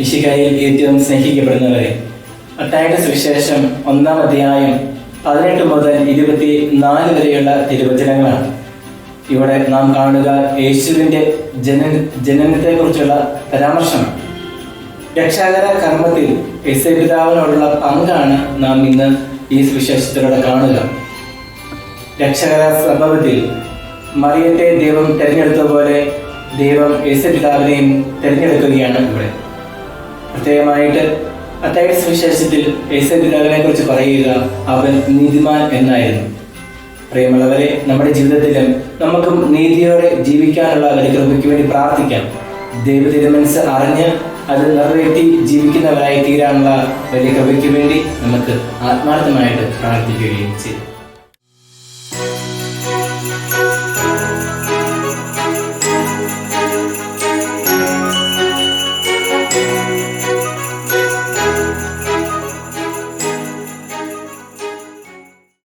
മിശികായിൽ ഏറ്റവും സ്നേഹിക്കപ്പെടുന്നവരെ. മത്തായുടെ സുവിശേഷം ഒന്നാം അധ്യായം പതിനെട്ട് മുതൽ ഇരുപത്തി നാല് വരെയുള്ള തിരുവചനങ്ങളാണ്. ഇവിടെ നാം കാണുക യേശുവിന്റെ ജന ജനനത്തെക്കുറിച്ചുള്ള പരാമർശമാണ് രക്ഷാകര കർമ്മത്തിൽ യേശുപിതാവിനോടുള്ള പങ്കാണ് നാം ഇന്ന് ഈ സുവിശേഷത്തിലൂടെ കാണുക. രക്ഷകര സംഭവത്തിൽ മറിയത്തെ ദൈവം തിരഞ്ഞെടുത്ത പോലെ ദൈവം യേശുപിതാവിനെയും തിരഞ്ഞെടുക്കുകയാണ് ഇവിടെ. പ്രത്യേകമായിട്ട് അത്തായ സുവിശേഷത്തിൽ യേശുപിതാവിനെ കുറിച്ച് പറയുക അവൻ നീതിമാൻ എന്നായിരുന്നു. പ്രിയമുള്ളവരെ നമ്മുടെ ജീവിതത്തിലും നമുക്കും നീതിയോടെ ജീവിക്കാനുള്ള കൃപയ്ക്ക് വേണ്ടി പ്രാർത്ഥിക്കാം. ദൈവത്തിന്റെ മനസ്സ് അറിഞ്ഞ് അത് നിറവേറ്റി ജീവിക്കുന്നവരായി തീരാനുള്ള വലിയ കൃപയ്ക്ക് വേണ്ടി നമുക്ക് ആത്മാർത്ഥമായിട്ട് പ്രാർത്ഥിക്കുകയും ചെയ്യും.